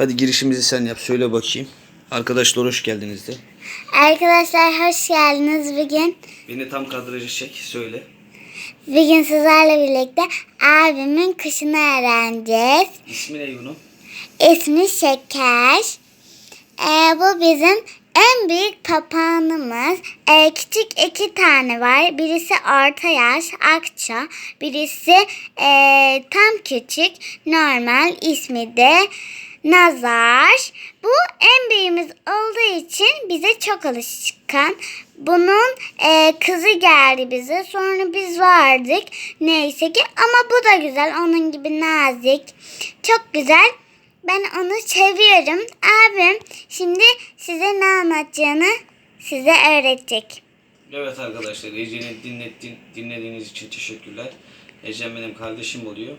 Hadi girişimizi sen yap. Söyle bakayım. Arkadaşlar hoş geldiniz de. Arkadaşlar hoş geldiniz bugün. Beni tam kadraja çek. Söyle. Bugün sizlerle birlikte abimin kışını öğreneceğiz. İsmi ne bunun? İsmi Şeker. Ee, bu bizim en büyük papağanımız. Ee, küçük iki tane var. Birisi orta yaş, akça. Birisi ee, tam küçük, normal. ismi de Nazar. Bu en büyüğümüz olduğu için bize çok alışkan. Bunun ee, kızı geldi bize. Sonra biz vardık. Neyse ki ama bu da güzel. Onun gibi nazik. Çok güzel. Ben onu seviyorum. Abim şimdi size ne anlatacağını size öğretecek. Evet arkadaşlar Ece'ni dinlettin, dinlediğiniz için teşekkürler. Ecem benim kardeşim oluyor.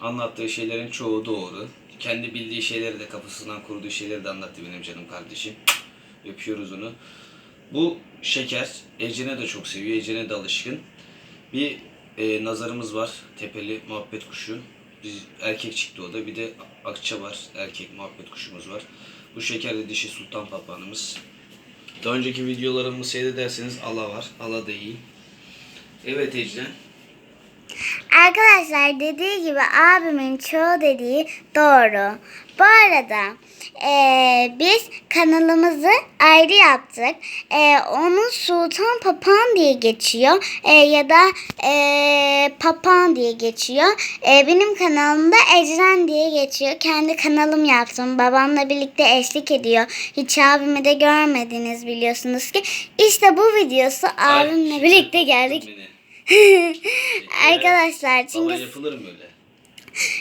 Anlattığı şeylerin çoğu doğru. Kendi bildiği şeyleri de kafasından kurduğu şeyleri de anlattı benim canım kardeşim. Öpüyoruz onu. Bu şeker Ece'ne de çok seviyor. Ece'ne de alışkın. Bir e, nazarımız var. Tepeli muhabbet kuşu. Biz, erkek çıktı o da. Bir de akça var. Erkek muhabbet kuşumuz var. Bu şeker de dişi sultan papağanımız. Daha önceki videolarımı seyrederseniz ala var. Ala iyi. Evet Ecren. Arkadaşlar dediği gibi abimin çoğu dediği doğru. Bu arada eee, biz kanalımızı ayrı yaptık. Eee, onun Sultan Papağan diye geçiyor. Eee, ya da eee Papağan diye geçiyor. Eee, benim kanalımda Ecren diye geçiyor. Kendi kanalım yaptım. Babamla birlikte eşlik ediyor. Hiç abimi de görmediniz biliyorsunuz ki. İşte bu videosu abimle Ay, birlikte geldik. Arkadaşlar çünkü yapılır mı öyle?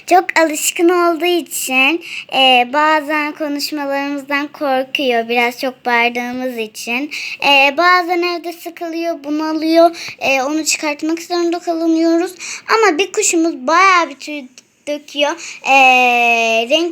çok alışkın olduğu için e, bazen konuşmalarımızdan korkuyor. Biraz çok bağırdığımız için. E, bazen evde sıkılıyor, bunalıyor. E, onu çıkartmak zorunda kalınıyoruz. Ama bir kuşumuz bayağı bir tüy döküyor. E, renk